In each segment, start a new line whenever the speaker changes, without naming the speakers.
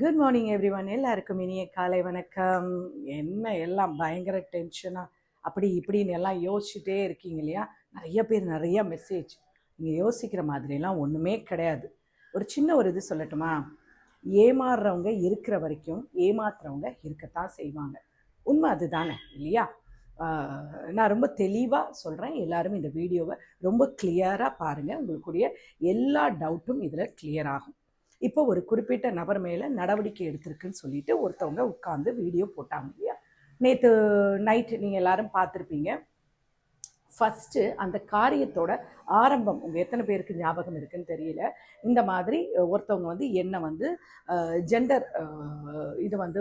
Good morning everyone எல்லாருக்கும் இனிய காலை வணக்கம். என்ன எல்லாம் பயங்கர டென்ஷனாக அப்படி இப்படின்னு எல்லாம் யோசிச்சுட்டே இருக்கீங்க இல்லையா? நிறைய பேர் நிறைய மெசேஜ் நீங்கள் யோசிக்கிற மாதிரிலாம் ஒன்றுமே கிடையாது. ஒரு சின்ன ஒரு இது சொல்லட்டுமா? ஏமாறுறவங்க இருக்கிற வரைக்கும் ஏமாத்துறவங்க இருக்கத்தான் செய்வாங்க. உண்மை அதுதானே இல்லையா? நான் ரொம்ப தெளிவாக சொல்கிறேன் எல்லாரும் இந்த வீடியோவை ரொம்ப கிளியராக பாருங்கள் உங்களுக்குடைய எல்லா டவுட்டும் இதில் கிளியர் ஆகும். இப்போ ஒரு குறிப்பிட்ட நபர் மேலே நடவடிக்கை எடுத்திருக்குன்னு சொல்லிட்டு ஒருத்தவங்க உட்காந்து வீடியோ போட்டாங்க இல்லையா? நேற்று நைட்டு நீங்கள் எல்லாரும் பார்த்துருப்பீங்க. ஃபஸ்ட்டு அந்த காரியத்தோட ஆரம்பம் உங்கள் எத்தனை பேருக்கு ஞாபகம் இருக்குன்னு தெரியல. இந்த மாதிரி ஒருத்தவங்க வந்து என்னை வந்து ஜெண்டர் இது வந்து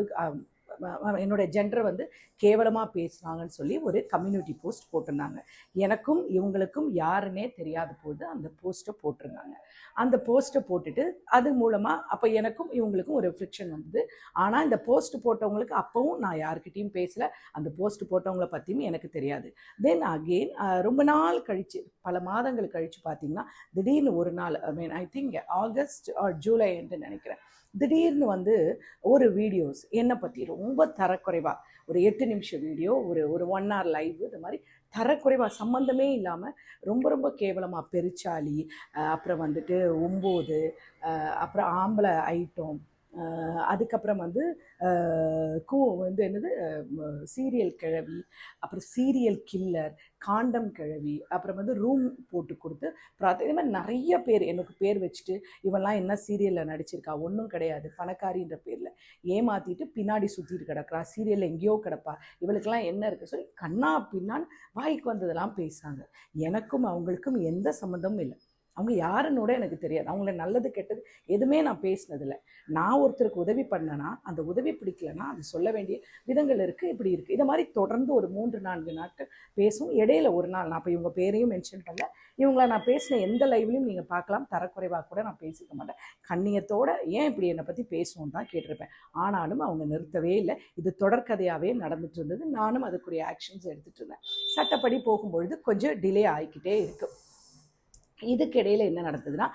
என்னோட ஜெண்டரை வந்து கேவலமாக பேசுனாங்கன்னு சொல்லி ஒரு கம்யூனிட்டி போஸ்ட் போட்டிருந்தாங்க. எனக்கும் இவங்களுக்கும் யாருன்னே தெரியாத போது அந்த போஸ்ட்டை போட்டிருந்தாங்க. அந்த போஸ்ட்டை போட்டுட்டு அது மூலமாக அப்போ எனக்கும் இவங்களுக்கும் ஒரு ஃப்ரிக்ஷன் வந்தது. ஆனால் இந்த போஸ்ட் போட்டவங்களுக்கு அப்போவும் நான் யாருக்கிட்டேயும் பேசலை. அந்த போஸ்ட் போட்டவங்கள பற்றியும் எனக்கு தெரியாது. தென் அகெயின் ரொம்ப நாள் கழித்து பல மாதங்கள் கழித்து பார்த்தீங்கன்னா திடீர்னு ஒரு நாள் I mean I think August or July என்று நினைக்கிறேன். திடீர்னு வந்து ஒரு வீடியோஸ் என்னை பற்றி ரொம்ப தரக்குறைவாக ஒரு எட்டு நிமிஷம் வீடியோ ஒரு ஒரு ஒன் ஹவர் லைவ் இது மாதிரி தரக்குறைவாக சம்மந்தமே இல்லாமல் ரொம்ப ரொம்ப கேவலமாக பெருச்சாளி அப்புறம் வந்துட்டு ஒம்பது அப்புறம் ஆம்பளை ஐட்டம் அதுக்கப்புறம் வந்து கூ வந்து என்னது சீரியல் கிழவி அப்புறம் சீரியல் கில்லர் காண்டம் கிழவி அப்புறம் வந்து ரூம் போட்டு கொடுத்து பிரார்த்த இது மாதிரி நிறைய பேர் எனக்கு பேர் வச்சுட்டு இவெல்லாம் என்ன சீரியலில் நடிச்சிருக்கா? ஒன்றும் கிடையாது. பணக்காரின்ற பேரில் ஏமாற்றிட்டு பின்னாடி சுற்றிட்டு கிடக்கிறா. சீரியலில் எங்கேயோ கிடப்பா. இவளுக்கெல்லாம் என்ன இருக்குது சொல்லி கண்ணா பின்னான்னு வாய்க்கு வந்ததெல்லாம் பேசுகிறாங்க எனக்கும் அவங்களுக்கும் எந்த சம்மந்தமும் இல்லை. அவங்க யாருன்னோட எனக்கு தெரியாது. அவங்கள நல்லது கெட்டது எதுவுமே நான் பேசினதில்ல. நான் ஒருத்தருக்கு உதவி பண்ணேன்னா அந்த உதவி பிடிக்கலன்னா அது சொல்ல வேண்டிய விதங்கள் இருக்குது இப்படி இருக்குது இதை மாதிரி தொடர்ந்து ஒரு மூன்று நான்கு நாட்கள் பேசும். இடையில ஒரு நாள் நான் இப்போ இவங்க பேரையும் மென்ஷன் பண்ணல. இவங்கள நான் பேசின எந்த லைவ்லையும் நீங்கள் பார்க்கலாம். தரக்குறைவாக கூட நான் பேசிக்க மாட்டேன். கண்ணியத்தோடு ஏன் இப்படி என்னை பற்றி பேசணும்னு தான் கேட்டிருப்பேன். ஆனாலும் அவங்க நிறுத்தவே இல்லை. இது தொடர்கதையாகவே நடந்துட்டு இருந்தது. நானும் அதுக்குரிய ஆக்ஷன்ஸ் எடுத்துகிட்டு இருந்தேன். சட்டப்படி போகும்பொழுது கொஞ்சம் டிலே ஆகிக்கிட்டே இருக்குது இதுக்கிடையில் என்ன நடந்ததுன்னா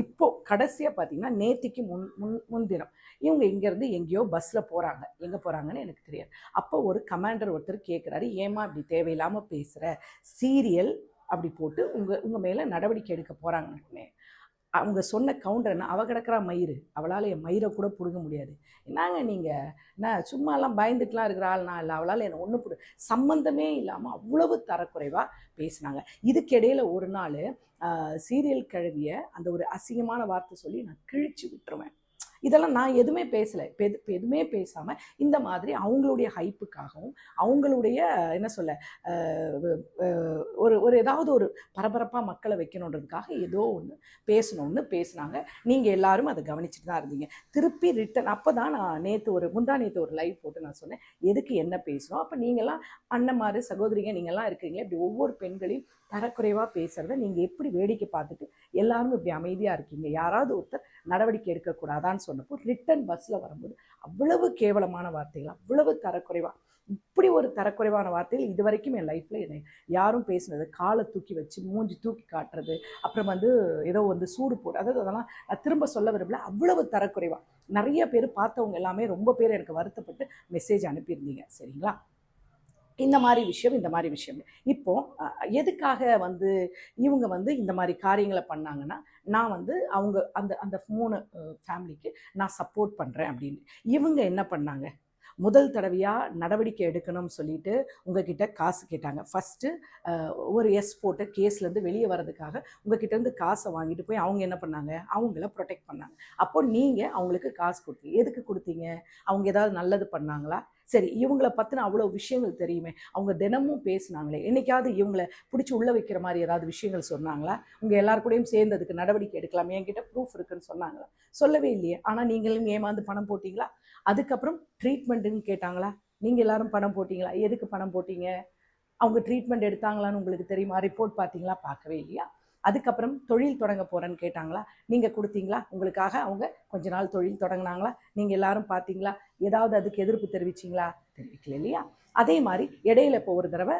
இப்போது கடைசியாக பார்த்தீங்கன்னா நேத்திக்கு முன் முன் முன்தினம். இவங்க இங்கேருந்து எங்கேயோ பஸ்ஸில் போகிறாங்க எங்கே போகிறாங்கன்னு எனக்கு தெரியாது. அப்போ ஒரு கமாண்டர் ஒருத்தர் கேட்குறாரு ஏமா இப்படி தேவையில்லாமல் பேசுகிற சீரியல் அப்படி போட்டு உங்கள் உங்கள் மேலே நடவடிக்கை எடுக்க போகிறாங்கன்னு அவங்க சொன்ன கவுண்டர் என்ன? அவ கிடக்குறா மயிறு. அவளால் என் மயிரை கூட பிடுங்க முடியாது. என்னங்க நீங்கள் என்ன சும்மாலாம் பயந்துட்டுலாம் இருக்கிற ஆள் நான் இல்லை அவளால் என்னை ஒன்று பிடி சம்மந்தமே இல்லாமல் அவ்வளவு தரக்குறைவாக பேசினாங்க. இதுக்கிடையில் ஒரு நாள் சீரியல் கழுவிய அந்த ஒரு அசிங்கமான வார்த்தை சொல்லி நான் கிழிச்சு விட்டுருவேன். இதெல்லாம் நான் எதுவுமே பேசலை. எது இப்போ எதுவுமே பேசாமல் இந்த மாதிரி அவங்களுடைய ஹைப்புக்காகவும் அவங்களுடைய என்ன சொல்ல ஒரு ஒரு ஏதாவது ஒரு பரபரப்பாக மக்களை வைக்கணுன்றதுக்காக ஏதோ ஒன்று பேசணும்னு பேசுனாங்க. நீங்கள் எல்லாரும் அதை கவனிச்சுட்டு தான் இருந்தீங்க. திருப்பி ரிட்டன் அப்போ தான் நான் நேற்று ஒரு முந்தா நேற்று ஒரு லைவ் போட்டு நான் சொன்னேன் எதுக்கு என்ன பேசணும் அப்போ நீங்கள்லாம் அண்ணன்மாரு சகோதரிங்க நீங்கள்லாம் இருக்கிறீங்களே இப்படி ஒவ்வொரு பெண்களையும் தரக்குறைவாக பேசுகிறத நீங்கள் எப்படி வேடிக்கை பார்த்துட்டு எல்லாரும் இப்படி அமைதியாக இருக்கீங்க? யாராவது ஒருத்தர் நடவடிக்கை எடுக்கக்கூடாதான்னு சொன்னப்போ ரிட்டன் பஸ்ஸில் வரும்போது அவ்வளவு கேவலமான வார்த்தைகள் அவ்வளவு தரக்குறைவாக இப்படி ஒரு தரக்குறைவான வார்த்தைகள் இது வரைக்கும் என் லைஃப்பில் என்னை யாரும் பேசினது காலை தூக்கி வச்சு மூஞ்சி தூக்கி காட்டுறது அப்புறம் வந்து ஏதோ வந்து சூடு போடு அதாவது அதெல்லாம் நான் திரும்ப சொல்ல விரும்பல அவ்வளவு தரக்குறைவாக நிறைய பேர் பார்த்தவங்க எல்லாமே ரொம்ப பேர் எனக்கு வருத்தப்பட்டு மெசேஜ் அனுப்பியிருந்தீங்க சரிங்களா? இந்த மாதிரி விஷயம் இந்த மாதிரி விஷயம். இப்போ எதுக்காக வந்து இவங்க வந்து இந்த மாதிரி காரியங்களை பண்ணாங்கன்னா நான் வந்து அவங்க அந்த அந்த மூணு ஃபேமிலிக்கு நான் சப்போர்ட் பண்ணுறேன் அப்படின்னு. இவங்க என்ன பண்ணாங்க? முதல் தடவையாக நடவடிக்கை எடுக்கணும்னு சொல்லிட்டு உங்ககிட்ட காசு கேட்டாங்க. ஃபஸ்ட்டு ஒரு எஸ் போட்டு கேஸ்லேருந்து வெளியே வர்றதுக்காக உங்ககிட்டருந்து காசை வாங்கிட்டு போய் அவங்க என்ன பண்ணாங்க? அவங்கள ப்ரொடெக்ட் பண்ணாங்க. அப்போ நீங்கள் அவங்களுக்கு காசு கொடுத்தீங்க எதுக்கு கொடுத்தீங்க? அவங்க ஏதாவது நல்லது பண்ணாங்களா? சரி இவங்கள பற்றின அவ்வளோ விஷயங்கள் தெரியுமே. அவங்க தினமும் பேசுனாங்களே. என்னைக்காவது இவங்களை பிடிச்சி உள்ள வைக்கிற மாதிரி ஏதாவது விஷயங்கள் சொன்னாங்களா? உங்கள் எல்லார் கூடயும் சேர்ந்ததுக்கு நடவடிக்கை எடுக்கலாம். என்கிட்ட ப்ரூஃப் இருக்குன்னு சொன்னாங்களா? சொல்லவே இல்லையே. ஆனால் நீங்களும் ஏமாந்து பணம் போட்டிங்களா? அதுக்கப்புறம் ட்ரீட்மெண்ட்டுன்னு கேட்டாங்களா? நீங்கள் எல்லாரும் பணம் போட்டிங்களா? எதுக்கு பணம் போட்டீங்க? அவங்க ட்ரீட்மெண்ட் எடுத்தாங்களான்னு உங்களுக்கு தெரியுமா? ரிப்போர்ட் பார்த்தீங்களா? பார்க்கவே இல்லையா? அதுக்கப்புறம் தொழில் தொடங்க போகிறேன்னு கேட்டாங்களா? நீங்கள் கொடுத்தீங்களா? உங்களுக்காக அவங்க கொஞ்ச நாள் தொழில் தொடங்கினாங்களா? நீங்கள் எல்லாரும் பார்த்தீங்களா? ஏதாவது அதுக்கு எதிர்ப்பு தெரிவிச்சிங்களா? தெரிவிக்கல இல்லையா? அதே மாதிரி இடையில இப்போ ஒரு தடவை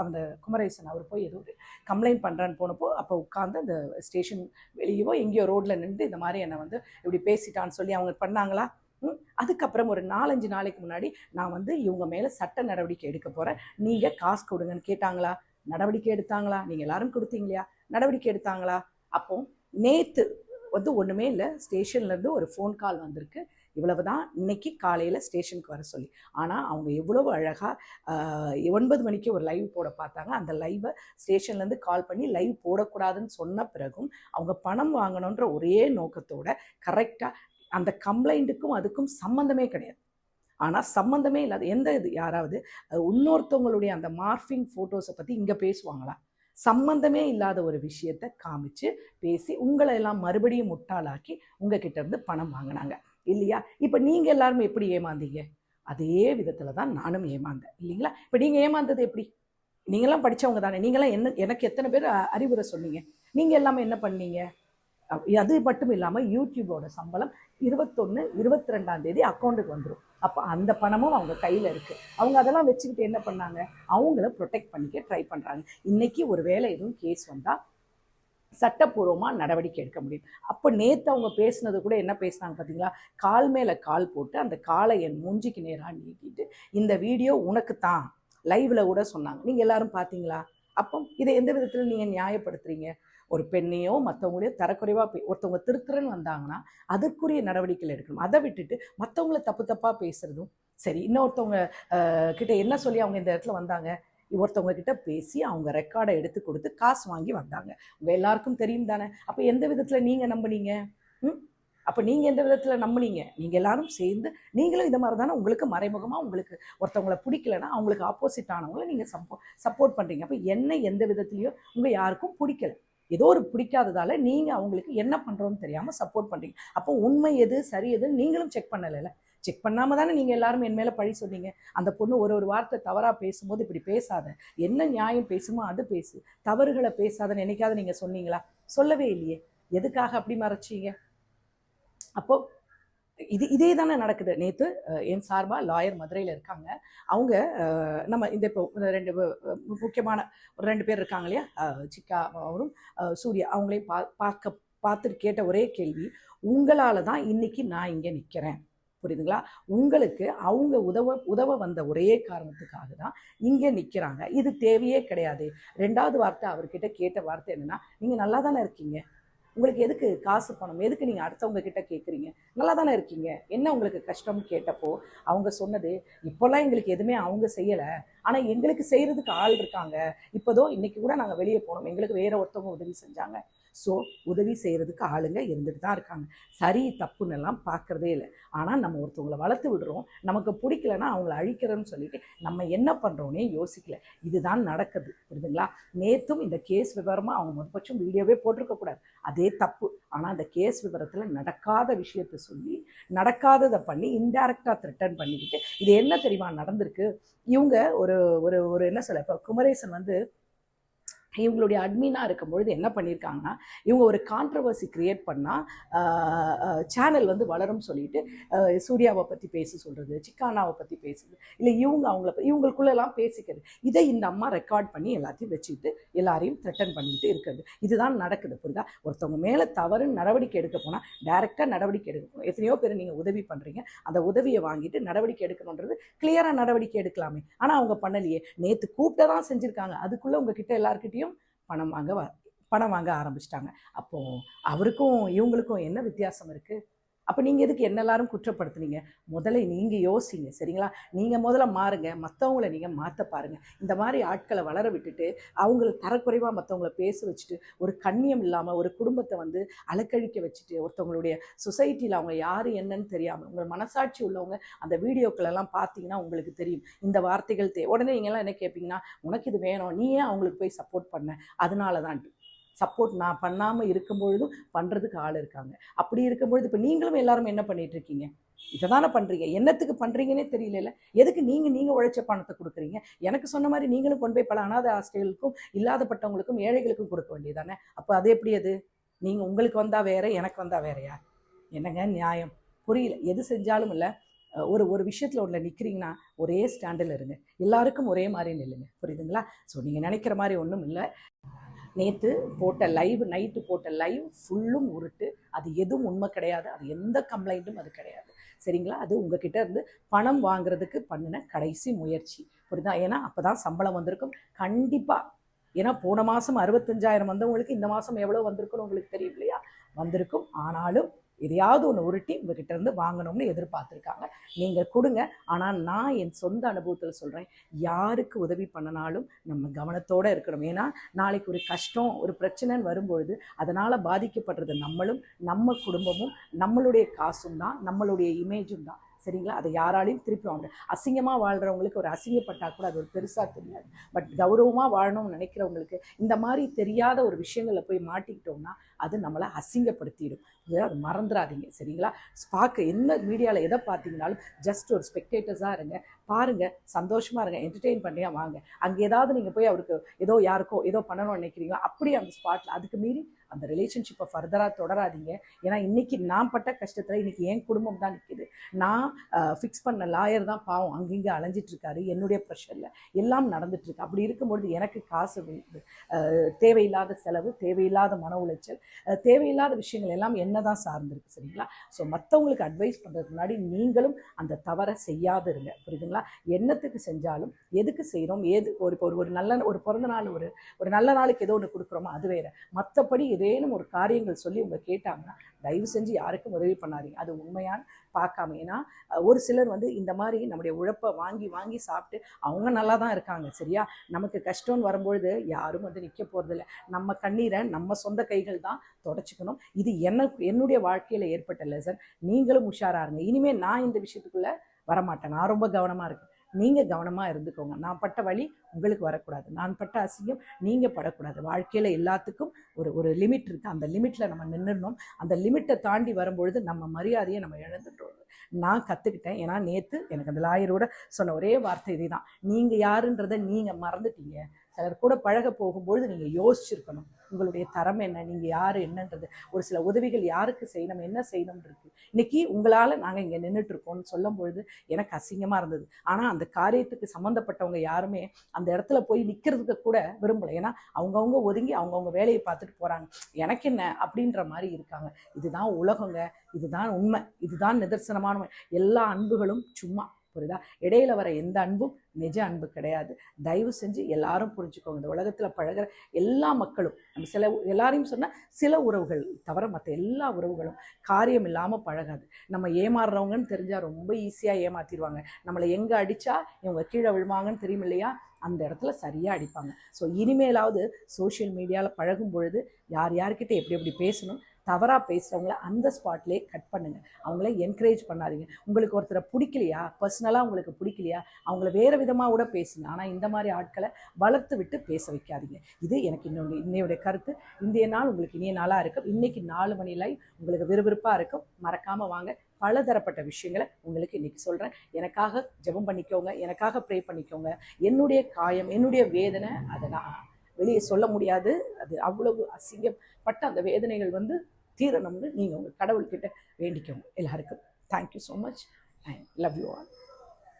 அந்த குமரேசன் அவர் போய் ஏதோ ஒரு கம்ப்ளைண்ட் பண்ணுறான்னு போனப்போ அப்போ உட்காந்து அந்த ஸ்டேஷன் வெளியவோ எங்கேயோ ரோட்டில் நின்று இந்த மாதிரி என்னை வந்து இப்படி பேசிட்டான்னு சொல்லி அவங்க பண்ணாங்களா? ம், அதுக்கப்புறம் ஒரு நாலஞ்சு நாளைக்கு முன்னாடி நான் வந்து இவங்க மேலே சட்ட நடவடிக்கை எடுக்க போகிறேன் நீங்கள் காசு கொடுங்கன்னு கேட்டாங்களா? நடவடிக்கை எடுத்தாங்களா? நீங்கள் எல்லாரும் கொடுத்தீங்களா நடவடிக்கை எடுத்தாங்களா? அப்போ நேற்று வந்து ஒன்றுமே இல்லை. ஸ்டேஷன்லேருந்து ஒரு ஃபோன் கால் வந்திருக்கு. இவ்வளவு தான் இன்னைக்கு காலையில் ஸ்டேஷனுக்கு வர சொல்லி. ஆனால் அவங்க எவ்வளவு அழகாக ஒன்பது மணிக்கு ஒரு லைவ் போட பார்த்தாங்க. அந்த லைவை ஸ்டேஷன்லேருந்து கால் பண்ணி லைவ் போடக்கூடாதுன்னு சொன்ன பிறகும் அவங்க பணம் வாங்கணுன்ற ஒரே நோக்கத்தோட கரெக்டாக அந்த கம்ப்ளைண்ட்டுக்கும் அதுக்கும் சம்மந்தமே கிடையாது. ஆனால் சம்மந்தமே இல்லாத எந்த இது யாராவது இன்னொருத்தவங்களுடைய அந்த மார்ஃபிங் ஃபோட்டோஸை பற்றி இங்கே பேசுவாங்களா? சம்பந்தமே இல்லாத ஒரு விஷயத்தை காமிச்சு பேசி உங்களை எல்லாம் மறுபடியும் முட்டாளாக்கி உங்ககிட்ட இருந்து பணம் வாங்கினாங்க. இல்லையா? இப்போ நீங்கள் எல்லாரும் எப்படி ஏமாந்தீங்க? அதே விதத்தில் தான் நானும் ஏமாந்தேன். இல்லைங்களா? இப்போ நீங்கள் ஏமாந்தது எப்படி? நீங்களாம் படித்தவங்க தானே. நீங்களாம் என்ன எனக்கு எத்தனை பேர் அறிவுரை சொன்னீங்க? நீங்கள் எல்லாமே என்ன பண்ணீங்க? அது மட்டும் இல்லாமல் யூடியூபோட சம்பளம் இருபத்தொன்று இருபத்தி ரெண்டாம் தேதி அக்கௌண்ட்டுக்கு வந்துடும் அப்போ அந்த பணமும் அவங்க கையில் இருக்குது அவங்க அதெல்லாம் வச்சுக்கிட்டு என்ன பண்ணாங்க? அவங்கள ப்ரொடெக்ட் பண்ணிக்க ட்ரை பண்ணுறாங்க இன்றைக்கி ஒரு வேலை எதுவும் கேஸ் வந்தால் சட்டப்பூர்வமாக நடவடிக்கை எடுக்க முடியும். அப்போ நேற்று அவங்க பேசுனது கூட என்ன பேசினாங்க பார்த்தீங்களா கால் மேலே கால் போட்டு அந்த காலை என் மூஞ்சிக்கு நேராக நீட்டிட்டு இந்த வீடியோ உனக்கு தான் லைவில் கூட சொன்னாங்க. நீங்கள் எல்லாரும் பார்த்தீங்களா அப்போ இதை எந்த விதத்தில் நீங்கள் நியாயப்படுத்துறீங்க? ஒரு பெண்ணையோ மற்றவங்களையோ தரக்குறைவாக பே ஒருத்தவங்க திருத்துறன்னு வந்தாங்கன்னா அதற்குரிய நடவடிக்கைகள் எடுக்கணும். அதை விட்டுட்டு மற்றவங்கள தப்பு தப்பாக பேசுறதும் சரி. இன்னொருத்தவங்க கிட்ட என்ன சொல்லி அவங்க இந்த இடத்துல வந்தாங்க? ஒருத்தவங்க கிட்ட பேசி அவங்க ரெக்கார்டை எடுத்து கொடுத்து காசு வாங்கி வந்தாங்க. உங்கள் எல்லாருக்கும் தெரியும் தானே? அப்போ எந்த விதத்தில் நீங்கள் நம்புனீங்க? ம்? அப்போ நீங்கள் எந்த விதத்தில் நம்புனீங்க? நீங்கள் எல்லாரும் சேர்ந்து நீங்களும் இந்த மாதிரி தானே உங்களுக்கு மறைமுகமாக உங்களுக்கு ஒருத்தவங்களை பிடிக்கலன்னா அவங்களுக்கு ஆப்போசிட் ஆனவங்கள நீங்கள் சப்போ சப்போர்ட் பண்ணுறீங்க அப்போ என்ன எந்த விதத்துலையும் உங்கள் யாருக்கும் பிடிக்கல. ஏதோ ஒரு பிடிக்காததால் நீங்கள் அவங்களுக்கு என்ன பண்ணுறோன்னு தெரியாமல் சப்போர்ட் பண்ணுறீங்க அப்போ உண்மை எது சரி எதுன்னு நீங்களும் செக் பண்ணலைல்ல செக் பண்ணாமல் தானே நீங்கள் எல்லாரும் என் மேலே பழி சொன்னீங்க? அந்த பொண்ணு ஒரு ஒரு வார்த்தை தவறாக பேசும்போது இப்படி பேசாத. என்ன நியாயம் பேசுமோ அது பேசு. தவறுகளை பேசாதன்னு என்னைக்காவது நீங்கள் சொன்னீங்களா? சொல்லவே இல்லையே. எதுக்காக அப்படி மறைச்சீங்க? அப்போது இது இதே தானே நடக்குது. நேற்று என் சார்பாக லாயர் மதுரையில் இருக்காங்க. அவங்க நம்ம இந்த இப்போ ரெண்டு முக்கியமான ஒரு ரெண்டு பேர் இருக்காங்க இல்லையா? சிக்கா அவரும் சூர்யா அவங்களையும் பா பார்க்க பார்த்துட்டு கேட்ட ஒரே கேள்வி உங்களால் தான் இன்னைக்கு நான் இங்கே நிற்கிறேன் புரியுதுங்களா? உங்களுக்கு அவங்க உதவ உதவ வந்த ஒரே காரணத்துக்காக தான் இங்கே நிற்கிறாங்க இது தேவையே கிடையாது. ரெண்டாவது வார்த்தை அவர்கிட்ட கேட்ட வார்த்தை என்னென்னா நீங்கள் நல்லா தானே இருக்கீங்க. உங்களுக்கு எதுக்கு காசு பணம்? எதுக்கு நீங்கள் அடுத்தவங்க கிட்ட கேட்குறீங்க நல்லா தானே இருக்கீங்க. என்ன உங்களுக்கு கஷ்டம்னு கேட்டப்போ அவங்க சொன்னது இப்போல்லாம் எங்களுக்கு எதுவுமே அவங்க செய்யலை. ஆனால் எங்களுக்கு செய்கிறதுக்கு ஆள் இருக்காங்க. இப்போதோ இன்றைக்கி கூட நாங்கள் வெளியே போனோம். எங்களுக்கு வேற ஒருத்தவங்க உதவி செஞ்சாங்க. ஸோ உதவி செய்கிறதுக்கு ஆளுங்க இருந்துட்டு தான் இருக்காங்க. சரி தப்புன்னு எல்லாம் பார்க்குறதே இல்லை. ஆனால் நம்ம ஒருத்தவங்களை வளர்த்து விடுறோம். நமக்கு பிடிக்கலன்னா அவங்கள அழிக்கிறோன்னு சொல்லிட்டு நம்ம என்ன பண்ணுறோன்னே யோசிக்கல. இதுதான் நடக்குது. புரியுதுங்களா? நேற்றும் இந்த கேஸ் விவரமாக அவங்க முதற்பட்சம் வீடியோவே போட்டிருக்கக்கூடாது அதே தப்பு. ஆனால் அந்த கேஸ் விவரத்தில் நடக்காத விஷயத்தை சொல்லி நடக்காததை பண்ணி இன்டைரக்டாக த்ரெட்டன் பண்ணிக்கிட்டு இது என்ன தெரியுமா நடந்திருக்கு? இவங்க ஒரு ஒரு ஒரு என்ன சொல்ல இப்போ குமரேசன் வந்து இவங்களுடைய அட்மினாக இருக்கும்பொழுது என்ன பண்ணியிருக்காங்கன்னா இவங்க ஒரு கான்ட்ரவர்சி க்ரியேட் பண்ணால் சேனல் வந்து வளரும் சொல்லிட்டு சூர்யாவை பற்றி பேச சொல்கிறது சிக்கானாவை பற்றி பேசுறது இல்லை இவங்க அவங்கள இவங்களுக்குள்ளெல்லாம் பேசிக்கிறது. இதை இந்த அம்மா ரெக்கார்ட் பண்ணி எல்லாத்தையும் வச்சுக்கிட்டு எல்லாரையும் த்ரெட்டன் பண்ணிக்கிட்டு இருக்கிறது. இதுதான் நடக்குது புரியுதா? ஒருத்தவங்க மேலே தவறு நடவடிக்கை எடுக்க போனால் டைரெக்டாக நடவடிக்கை எடுக்கணும் எத்தனையோ பேர் நீங்கள் உதவி பண்ணுறீங்க அந்த உதவியை வாங்கிட்டு நடவடிக்கை எடுக்கணுன்றது கிளியராக நடவடிக்கை எடுக்கலாமே. ஆனால் அவங்க பண்ணலையே. நேற்று கூப்பிட்டதான் செஞ்சுருக்காங்க. அதுக்குள்ளே உங்ககிட்ட எல்லாருக்கிட்டையும் பணம் வாங்க வ- பணம் வாங்க ஆரம்பிச்சிட்டாங்க. அப்போது அவருக்கும் இவங்களுக்கும் என்ன வித்தியாசம் இருக்குது அப்போ நீங்கள் எதுக்கு என்ன எல்லாரும் குற்றப்படுத்துனீங்க? முதல்ல நீங்கள் யோசிங்க சரிங்களா? நீங்கள் முதல்ல மாறுங்க மற்றவங்கள நீங்கள் மாற்ற பாருங்கள் இந்த மாதிரி ஆட்களை வளர விட்டுட்டு அவங்கள தரக்குறைவாக மற்றவங்கள பேச வச்சுட்டு ஒரு கண்ணியம் இல்லாமல் ஒரு குடும்பத்தை வந்து அலக்கழிக்க வச்சுட்டு ஒருத்தவங்களுடைய சொசைட்டியில் அவங்க யார் என்னன்னு தெரியாமல் உங்கள் மனசாட்சி உள்ளவங்க அந்த வீடியோக்களெல்லாம் பார்த்தீங்கன்னா உங்களுக்கு தெரியும். இந்த வார்த்தைகள் தே உடனே நீங்கள்லாம் என்ன கேட்பீங்கன்னா உனக்கு இது வேணும் நீ ஏன் அவங்களுக்கு போய் சப்போர்ட் பண்ண? அதனால தான் சப்போர்ட் நான் பண்ணாமல் இருக்கும் பொழுதும் பண்ணுறதுக்கு ஆள் இருக்காங்க. அப்படி இருக்கும்பொழுது இப்போ நீங்களும் எல்லாரும் என்ன பண்ணிகிட்ருக்கீங்க இதை தானே பண்ணுறீங்க என்னத்துக்கு பண்ணுறீங்கன்னே தெரியல எதுக்கு நீங்கள் நீங்கள் உழைச்ச பணத்தை கொடுக்குறீங்க? எனக்கு சொன்ன மாதிரி நீங்களும் கொண்டு போய் பல அனாதை ஆசிரியர்களுக்கும் இல்லாதப்பட்டவங்களுக்கும் ஏழைகளுக்கும் கொடுக்க வேண்டியதானே அப்போ அது எப்படி அது? நீங்கள் உங்களுக்கு வந்தால் வேற எனக்கு வந்தால் வேறையா? என்னங்க நியாயம்? புரியல. எது செஞ்சாலும் இல்லை. ஒரு ஒரு விஷயத்தில் உள்ள நிற்கிறீங்கன்னா ஒரே ஸ்டாண்டில் இருங்க. எல்லாருக்கும் ஒரே மாதிரி நில்லுங்க. புரியுதுங்களா? ஸோ நீங்கள் நினைக்கிற மாதிரி ஒன்றும் இல்லை. நேற்று போட்ட லைவ் நைட்டு போட்ட லைவ் ஃபுல்லும் உருட்டு. அது எதுவும் உண்மை கிடையாது. அது எந்த கம்ப்ளைண்ட்டும் அது கிடையாது. சரிங்களா? அது உங்ககிட்ட இருந்து பணம் வாங்குறதுக்கு பண்ணின கடைசி முயற்சி. புரியுதா? ஏன்னா அப்போ தான் சம்பளம் வந்திருக்கும். கண்டிப்பாக ஏன்னா போன மாதம் அறுபத்தஞ்சாயிரம் வந்தவங்களுக்கு இந்த மாதம் எவ்வளோ வந்திருக்குன்னு உங்களுக்கு தெரியும் இல்லையா வந்திருக்கும். ஆனாலும் எதையாவது ஒன்று உருட்டி உங்ககிட்ட இருந்து வாங்கணும்னு எதிர்பார்த்துருக்காங்க. நீங்கள் கொடுங்க. ஆனால் நான் என் சொந்த அனுபவத்தில் சொல்கிறேன் யாருக்கு உதவி பண்ணினாலும் நம்ம கவனத்தோடு இருக்கணும். ஏன்னா நாளைக்கு ஒரு கஷ்டம் ஒரு பிரச்சனைன்னு வரும்பொழுது அதனால் பாதிக்கப்படுறது நம்மளும் நம்ம குடும்பமும் நம்மளுடைய காசும் தான் நம்மளுடைய இமேஜும் தான். சரிங்களா? அதை யாராலையும் திருப்பி வாங்க அசிங்கமாக வாழ்கிறவங்களுக்கு ஒரு அசிங்கப்பட்டா கூட அது ஒரு பெருசாக தெரியாது. பட் கௌரவமாக வாழணும்னு நினைக்கிறவங்களுக்கு இந்த மாதிரி தெரியாத ஒரு விஷயங்களில் போய் மாட்டிக்கிட்டோம்னா அது நம்மளை அசிங்கப்படுத்திடும். இது அது மறந்துடாதீங்க சரிங்களா? பார்க்க என்ன மீடியாவில் எதை பார்த்தீங்கனாலும் ஜஸ்ட் ஒரு ஸ்பெக்டேட்டர்ஸாக இருங்க. பாருங்கள் சந்தோஷமாக இருங்க என்டர்டெயின் பண்ணியா வாங்க. அங்கே ஏதாவது நீங்கள் போய் அவருக்கு ஏதோ யாருக்கோ ஏதோ பண்ணணும்னு நினைக்கிறீங்களோ அப்படியே அந்த ஸ்பாட்டில் அதுக்கு மீறி அந்த ரிலேஷன்ஷிப்பை ஃபர்தராக தொடராதீங்க. ஏன்னா இன்றைக்கி நான் பட்ட கஷ்டத்தில் இன்னைக்கு என் குடும்பம் தான் நிற்கிது நான் ஃபிக்ஸ் பண்ண லாயர் தான் பாவம். அங்கங்கே அலைஞ்சிட்ருக்காரு என்னுடைய ப்ரெஷரில் எல்லாம் நடந்துட்டுருக்கு அப்படி இருக்கும்பொழுது எனக்கு காசு தேவையில்லாத செலவு தேவையில்லாத மன உளைச்சல் தேவையில்லாத விஷயங்கள் எல்லாம் என்ன தான் சார்ந்திருக்கு சரிங்களா? ஸோ மற்றவங்களுக்கு அட்வைஸ் பண்ணுறதுக்கு முன்னாடி நீங்களும் அந்த தவறை செய்யாது இருங்க புரியுதுங்களா? என்னத்துக்கு செஞ்சாலும் எதுக்கு செய்கிறோம் ஏது ஒரு இப்போ ஒரு ஒரு நல்ல ஒரு பிறந்த நாள் ஒரு ஒரு நல்ல நாளுக்கு ஏதோ ஒன்று கொடுக்குறோமோ அது வேற. மற்றபடி ஏதேனும் ஒரு காரியங்கள் சொல்லி உங்க கேட்டாங்கன்னா தயவு செஞ்சு யாருக்கும் உதவி பண்ணாதீங்க. அது உண்மையான பார்க்காம ஏன்னா ஒரு சிலர் வந்து இந்த மாதிரி நம்முடைய உழைப்பை வாங்கி வாங்கி சாப்பிட்டு அவங்க நல்லா தான் இருக்காங்க சரியா? நமக்கு கஷ்டம்னு வரும்பொழுது யாரும் வந்து நிற்க போகிறதில்ல நம்ம கண்ணீரை நம்ம சொந்த கைகள் தான் தொடச்சிக்கணும். இது என்ன என்னுடைய வாழ்க்கையில் ஏற்பட்ட லெசன் நீங்களும் உஷாராக இருங்க. இனிமேல் நான் இந்த விஷயத்துக்குள்ளே வரமாட்டேன். நான் ரொம்ப கவனமாக இருக்கேன். நீங்கள் கவனமாக இருந்துக்கோங்க. நான் பட்ட வழி உங்களுக்கு வரக்கூடாது. நான் பட்ட அசிங்கம் நீங்கள் படக்கூடாது. வாழ்க்கையில் எல்லாத்துக்கும் ஒரு ஒரு லிமிட் இருக்குது அந்த லிமிட்டில் நம்ம நின்றுடணும் அந்த லிமிட்டை தாண்டி வரும்பொழுது நம்ம மரியாதையை நம்ம இழந்துட்டோம். நான் கற்றுக்கிட்டேன் ஏன்னா நேற்று எனக்கு அந்த லாயரோட சொன்ன ஒரே வார்த்தை இதே தான் நீங்கள் யாருன்றதை நீங்கள் மறந்துட்டீங்க. சிலர் கூட பழக போகும்பொழுது நீங்கள் யோசிச்சிருக்கணும். உங்களுடைய தரம் என்ன? நீங்கள் யார்? என்னன்றது. ஒரு சில உதவிகள் யாருக்கு செய்யணும்? என்ன செய்யணும்னு இருக்கு. இன்னைக்கு உங்களால் நாங்கள் இங்கே நின்றுட்டு இருக்கோம்னு சொல்லும் பொழுது எனக்கு அசிங்கமாக இருந்தது. ஆனால் அந்த காரியத்துக்கு சம்மந்தப்பட்டவங்க யாருமே அந்த அந்த இடத்துல போய் நிற்கிறதுக்கு கூட விரும்பலை. ஏன்னா அவங்கவுங்க ஒதுங்கி அவங்கவுங்க வேலையை பார்த்துட்டு போகிறாங்க எனக்கு என்ன? அப்படின்ற மாதிரி இருக்காங்க. இதுதான் உலகங்க. இதுதான் உண்மை. இதுதான் நிதர்சனமான எல்லா அன்புகளும் சும்மா புரியுதா? இடையில வர எந்த அன்பும் நிஜ அன்பு கிடையாது. தயவு செஞ்சு எல்லாரும் புரிஞ்சுக்கோங்க. இந்த உலகத்தில் பழகுற எல்லா மக்களும் நம்ம சில எல்லாரையும் சொன்னால் சில உறவுகள் தவிர மற்ற எல்லா உறவுகளும் காரியம் இல்லாமல் பழகாது. நம்ம ஏமாறுறவங்கன்னு தெரிஞ்சால் ரொம்ப ஈஸியாக ஏமாத்திடுவாங்க. நம்மளை எங்கே அடித்தா இவங்க கீழே விழுவாங்கன்னு தெரியும் இல்லையா அந்த இடத்துல சரியாக அடிப்பாங்க. ஸோ இனிமேலாவது சோஷியல் மீடியாவில் பழகும் பொழுது யார் யார்கிட்ட எப்படி எப்படி பேசணும் தவறாக பேசுகிறவங்கள அந்த ஸ்பாட்லேயே கட் பண்ணுங்கள் அவங்கள என்கரேஜ் பண்ணாதீங்க. உங்களுக்கு ஒருத்தரை பிடிக்கலையா? பர்சனலாக உங்களுக்கு பிடிக்கலையா? அவங்கள வேறு விதமாக கூட பேசுங்க. ஆனால் இந்த மாதிரி ஆட்களை வளர்த்து விட்டு பேச வைக்காதீங்க. இது எனக்கு இன்னொன்று இன்னையுடைய கருத்து. இந்திய நாள் உங்களுக்கு இனிய நாளாக இருக்கும். இன்றைக்கி நாலு மணி லைவ் உங்களுக்கு விறுவிறுப்பாக இருக்கும். மறக்காமல் வாங்க. பலதரப்பட்ட விஷயங்களை உங்களுக்கு இன்னைக்கு சொல்கிறேன் எனக்காக ஜெபம் பண்ணிக்கோங்க. எனக்காக ப்ரே பண்ணிக்கோங்க. என்னுடைய காயம் என்னுடைய வேதனை அதை நான் வெளியே சொல்ல முடியாது. அது அவ்வளவு அசிங்கப்பட்ட அந்த வேதனைகள் வந்து தீரணும்னு நீங்கள் உங்கள் கடவுள்கிட்ட வேண்டிக்கோங்க. எல்லாருக்கும் thank you so much I love you all